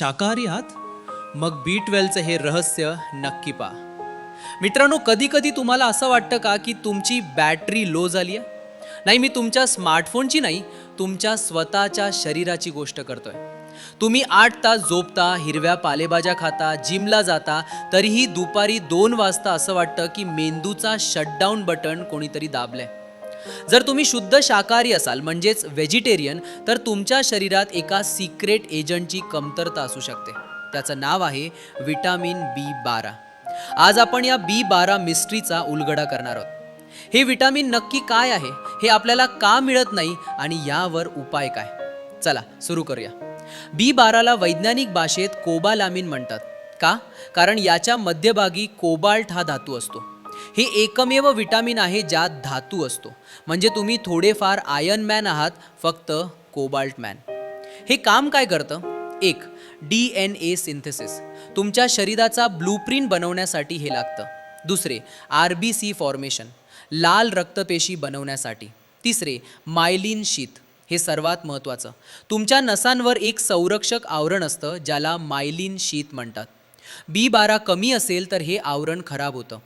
शाकाहारी आहात? मग बी ट्वेल्वचं हे रहस्य नक्की पहा. मित्रांनो कधी कधी तुम्हाला असं वाटतं का की तुमची बॅटरी लो झाली आहे? नाही मी तुमच्या स्मार्टफोनची नाही तुमच्या स्वतःच्या शरीराची गोष्ट करतोय. तुम्ही आठ तास झोपता हिरव्या पालेभाज्या खाता जिमला जाता तरीही दुपारी दोन वाजता असं वाटतं की मेंदूचा शटडाऊन बटन कोणीतरी दाबलंय. जर तुम्ही शुद्ध शाकाहारी असाल म्हणजेच व्हेजिटेरियन तर तुमच्या शरीरात एका सिक्रेट एजंटची कमतरता असू शकते. त्याचं नाव आहे विटामिन बी बारा. आज आपण या बी बारा मिस्ट्रीचा उलगडा करणार आहोत. हे विटामिन नक्की काय आहे? हे आपल्याला का मिळत नाही? आणि यावर उपाय काय? चला सुरू करूया. बी बाराला वैज्ञानिक भाषेत कोबालामिन म्हणतात. का? कारण याच्या मध्यभागी कोबाल्ट हा धातू असतो. हे एकमेव विटामिन आहे ज्यात धातू असतो. म्हणजे तुम्ही थोडेफार आयन मॅन आहात फक्त कोबाल्ट मॅन हे काम काय करतं? एक डी एन ए सिंथेसिस तुमच्या शरीराचा ब्लूप्रिंट बनवण्यासाठी हे लागतं. दुसरे आर बी सी फॉर्मेशन लाल रक्तपेशी बनवण्यासाठी. तिसरे मायलिन शीत हे सर्वात महत्त्वाचं. तुमच्या नसांवर एक संरक्षक आवरण असतं ज्याला मायलिन शीत म्हणतात. बी बारा कमी असेल तर हे आवरण खराब होतं.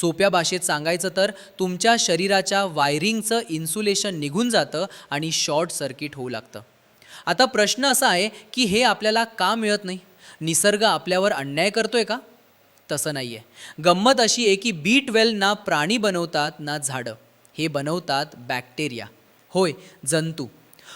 सोप्या भाषेत सांगायचं तर तुमच्या शरीराच्या वायरिंगचं इन्सुलेशन निघून जातं आणि शॉर्ट सर्किट होऊ लागतं. आता प्रश्न असा आहे की हे आपल्याला का मिळत नाही? निसर्ग आपल्यावर अन्याय करतोय का? तसं नाही आहे गंमत अशी आहे की बी ट्वेल्व ना प्राणी बनवतात ना झाडं. हे बनवतात बॅक्टेरिया होय जंतू.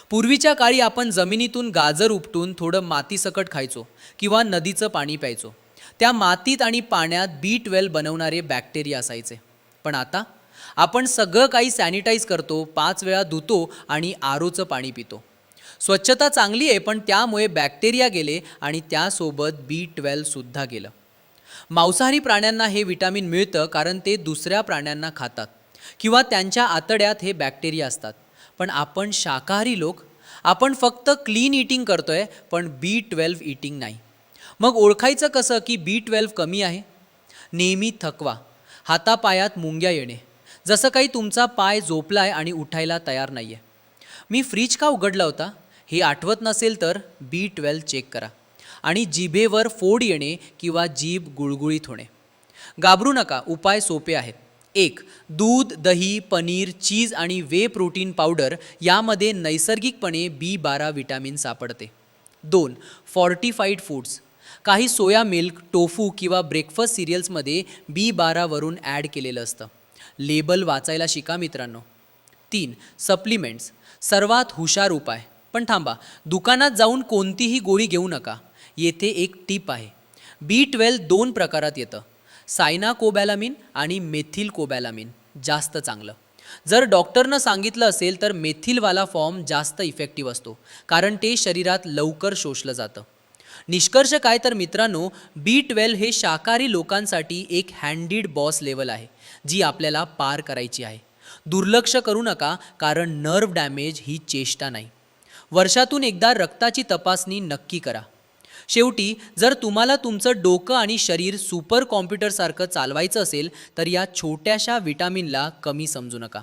पूर्वीच्या काळी आपण जमिनीतून गाजर उपटून थोडं मातीसकट खायचो किंवा नदीचं पाणी प्यायचो. त्या मातीत आणि पाण्यात बी ट्वेल्व बनवणारे बॅक्टेरिया असायचे. पण आता आपण सगळं काही सॅनिटाईज करतो पाच वेळा धुतो आणि आरोचं पाणी पितो. स्वच्छता चांगली आहे पण त्यामुळे बॅक्टेरिया गेले आणि त्यासोबत बी ट्वेल्वसुद्धा गेलं. मांसाहारी प्राण्यांना हे विटामिन मिळतं कारण ते दुसऱ्या प्राण्यांना खातात किंवा त्यांच्या आतड्यात हे बॅक्टेरिया असतात. पण आपण शाकाहारी लोक आपण फक्त क्लीन इटिंग करतोय पण बी ट्वेल्व इटिंग नाही. मग ओळखायचं कसं की बी ट्वेल्व कमी आहे? नेहमी थकवा. हातापायात मुंग्या येणे. जसं काही तुमचा पाय झोपलाय आणि उठायला तयार नाही आहे मी फ्रीज का उघडला होता? हे आठवत नसेल तर बी ट्वेल्व चेक करा. आणि जिभेवर फोड येणे किंवा जीभ गुळगुळीत होणे. घाबरू नका उपाय सोपे आहेत. एक दूध दही पनीर चीज आणि वे प्रोटीन पावडर यामध्ये नैसर्गिकपणे बी बारा विटॅमिन सापडते. दोन फॉर्टिफाईड फूड्स काही सोया मिल्क टोफू किंवा ब्रेकफास्ट सिरियल्समध्ये बी बारावरून ॲड केलेलं असतं. लेबल वाचायला शिका मित्रांनो. तीन सप्लिमेंट्स. सर्वात हुशार उपाय. पण थांबा दुकानात जाऊन कोणतीही गोळी घेऊ नका. येथे एक टीप आहे. बी ट्वेल्व दोन प्रकारात येतं. सायना कोबॅलामिन आणि मेथिल कोबॅलामिन जास्त चांगलं. जर डॉक्टरनं सांगितलं असेल तर मेथिलवाला फॉर्म जास्त इफेक्टिव्ह असतो कारण ते शरीरात लवकर शोषलं जातं. निष्कर्ष काय तर मित्रांनो बी ट्वेल्व हे शाकाहारी लोकांसाठी एक हँडीड बॉस लेवल आहे जी आपल्याला पार करायची आहे. दुर्लक्ष करू नका कारण नर्व डॅमेज ही चेष्टा नाही. वर्षातून एकदा रक्ताची तपासणी नक्की करा. शेवटी जर तुम्हाला तुमचं डोकं आणि शरीर सुपर कॉम्प्युटरसारखं चालवायचं असेल तर या छोट्याशा विटामिनला कमी समजू नका.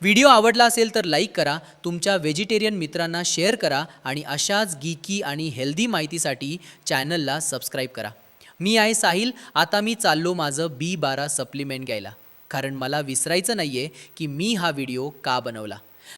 व्हिडिओ आवडला असेल तर लाईक करा तुमच्या व्हेजिटेरियन मित्रांना शेअर करा आणि अशाच गीकी आणि हेल्दी माहितीसाठी चॅनलला सबस्क्राईब करा. मी आहे साहिल आता मी चाललो माझं बी बारा सप्लिमेंट घ्यायला. कारण मला विसरायचं नाही आहे की मी हा व्हिडिओ का बनवला.